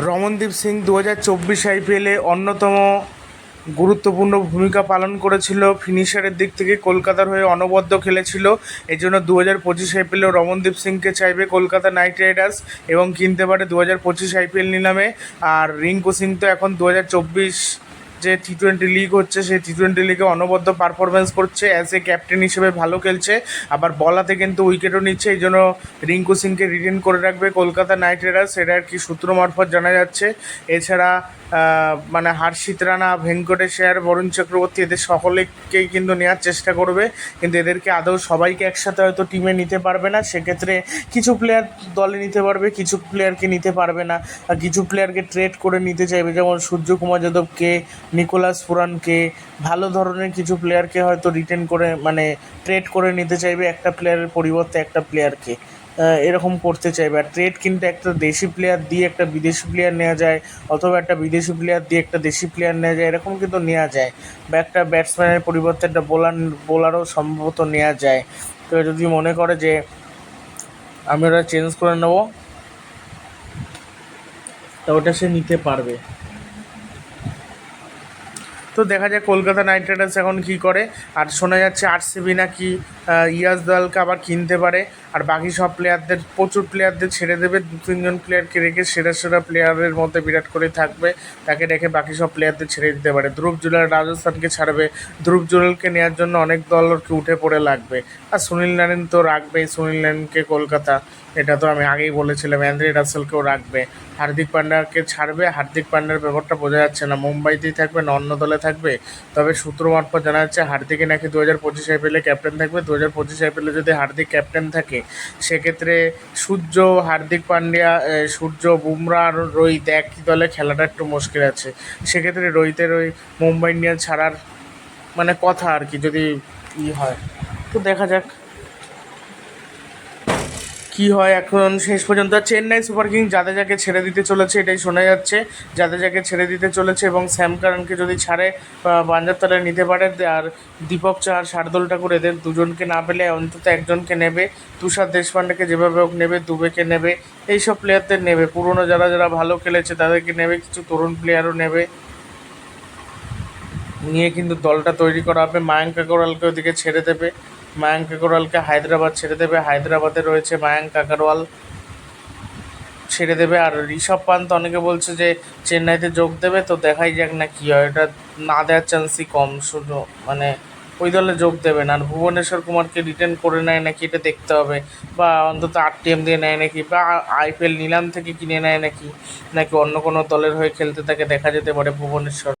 রমনদীপ সিং দু হাজার চব্বিশ আইপিএলে অন্যতম গুরুত্বপূর্ণ ভূমিকা পালন করেছিল। ফিনিশারের দিক থেকে কলকাতার হয়ে অনবদ্য খেলেছিল। এই জন্য দু হাজার পঁচিশ আইপিএলেও রমনদীপ সিংকে চাইবে কলকাতা নাইট রাইডার্স এবং কিনতে পারে দু হাজার পঁচিশ আইপিএল নিলামে। আর রিঙ্কু সিং তো এখন দু হাজার চব্বিশ যে টি টোয়েন্টি লিগ হচ্ছে, সেই টি টোয়েন্টি লিগে অনবদ্য পারফরমেন্স করছে অ্যাজ এ ক্যাপ্টেন হিসেবে ভালো খেলছে। আবার বলাতে কিন্তু উইকেটও নিচ্ছে, এই জন্য রিঙ্কু সিংকে রিটেন করে রাখবে কলকাতা নাইট রাইডার্স। এটা আর কি সূত্র মারফত জানা যাচ্ছে। এছাড়া মানে হার্ষিত রানা ভেঙ্কটেশ্বর বরুণ চক্রবর্তী এদের সকলেকেই কিন্তু নেওয়ার চেষ্টা করবে। কিন্তু এদেরকে আদৌ সবাইকে একসাথে হয়তো টিমে নিতে পারবে না। সেক্ষেত্রে কিছু প্লেয়ার দলে নিতে পারবে, কিছু প্লেয়ারকে নিতে পারবে না। আর কিছু প্লেয়ারকে ট্রেড করে নিতে চাইবে, যেমন সূর্যকুমার যাদবকে নিকোলাস পুরানকে ভালো ধরনের কিছু প্লেয়ারকে হয়তো রিটেন করে মানে ট্রেড করে নিতে চাইবে একটা প্লেয়ারের পরিবর্তে একটা প্লেয়ারকে এরকম করতে চাইবে। আর ট্রেড কিন্তু একটা দেশি প্লেয়ার দিয়ে একটা বিদেশি প্লেয়ার নেওয়া যায়, অথবা একটা বিদেশি প্লেয়ার দিয়ে একটা দেশি প্লেয়ার নেওয়া যায়, এরকম কিন্তু নেওয়া যায়। বা একটা ব্যাটসম্যানের পরিবর্তে একটা বোলার বোলারও সম্ভবত নেওয়া যায়। তো যদি মনে করে যে, আমি ওটা চেঞ্জ করে নেব, তা ওটা সে নিতে পারবে। তো দেখা যায় কলকাতা নাইট রাইডার্স এখন কী করে। আর শোনা যাচ্ছে আরসিবি নাকি ইয়াস দলকে আবার কিনতে পারে। আর বাকি সব প্লেয়ারদের প্রচুর প্লেয়ারদের ছেড়ে দেবে। দু, তিনজন প্লেয়ারকে রেখে সেরা সেরা প্লেয়ারের মধ্যে বিরাট কোহলি থাকবে। তাকে রেখে বাকি সব প্লেয়ারদের ছেড়ে দিতে পারে। ধ্রুব জুলাল রাজস্থানকে ছাড়বে। ধ্রুব জুলালকে নেওয়ার জন্য অনেক দল আর কি উঠে পড়ে লাগবে। আর সুনীল নারায়ণ তো রাখবেই। সুনীল নারায়ণকে কলকাতা, এটা তো আমি আগেই বলেছিলাম অ্যান্ড্রে রাসেলকেও রাখবে। হার্দিক পান্ডাকে ছাড়বে। হার্দিক পান্ডার ব্যাপারটা বোঝা যাচ্ছে না। মুম্বাইতেই থাকবে না অন্য দলে থাকবে। তবে সূত্র মারফত জানা যাচ্ছে হার্দিকে নাকি দু হাজার পঁচিশ আইপিএলে ক্যাপ্টেন থাকবে। দু হাজার পঁচিশ আইপিএলে যদি হার্দিক ক্যাপ্টেন থাকে, সেক্ষেত্রে সূর্য, হার্দিক পান্ডিয়া সূর্য, বুমরা আর রোহিত একই দলে খেলাটা একটু মুশকিল আছে। সেক্ষেত্রে রোহিতের ওই মুম্বাই ইন্ডিয়ান ছাড়ার মানে কথা আর কি যদি ই হয়। তো দেখা যাক। কি হয় এখন শেষ পর্যন্ত? চেন্নাই সুপার কিং জাদেজাকে ছেড়ে দিতে চলেছে, এটাই শোনা যাচ্ছে। জাদেজাকে ছেড়ে দিতে চলেছে এবং স্যাম কারণকে যদি ছাড়ে পাঞ্জাব তলায় নিতে পারে। আর দীপক চাহার, শার্দুল ঠাকুর এদের দুজনকে না পেলে অন্তত একজনকে নেবে। তুষার দেশপান্ডেকে যেভাবে হোক নেবে, দুবেকে নেবে। এইসব প্লেয়ারদের নেবে। পুরনো যারা যারা ভালো খেলেছে, তাদেরকে নেবে, কিছু তরুণ প্লেয়ারও নেবে। নিয়ে কিন্তু দলটা তৈরি করা হবে। মায়াঙ্ক আগরওয়ালকে ওদিকে ছেড়ে দেবে। মায়াঙ্ক আগরওয়ালকে হায়দ্রাবাদ ছেড়ে দেবে। হায়দ্রাবাদে রয়েছে মায়াঙ্ক আগরওয়াল। ছেড়ে দেবে। আর ঋষভ পান্ত অনেকে বলছে যে চেন্নাইতে যোগ দেবে, তো দেখাই যাক না কী হয়। এটা না দেওয়ার চান্সই কম। শুধু মানে ওই দলে যোগ দেবে না। আর ভুবনেশ্বর কুমারকে রিটার্ন করে নেয় নাকি এটা দেখতে হবে। বা অন্তত আরটিএম দিয়ে নেয় নাকি? বা আইপিএল নিলাম থেকে কিনে নেয় নাকি? নাকি অন্য কোনো দলের হয়ে খেলতে তাকে দেখা যেতে পারে ভুবনেশ্বর?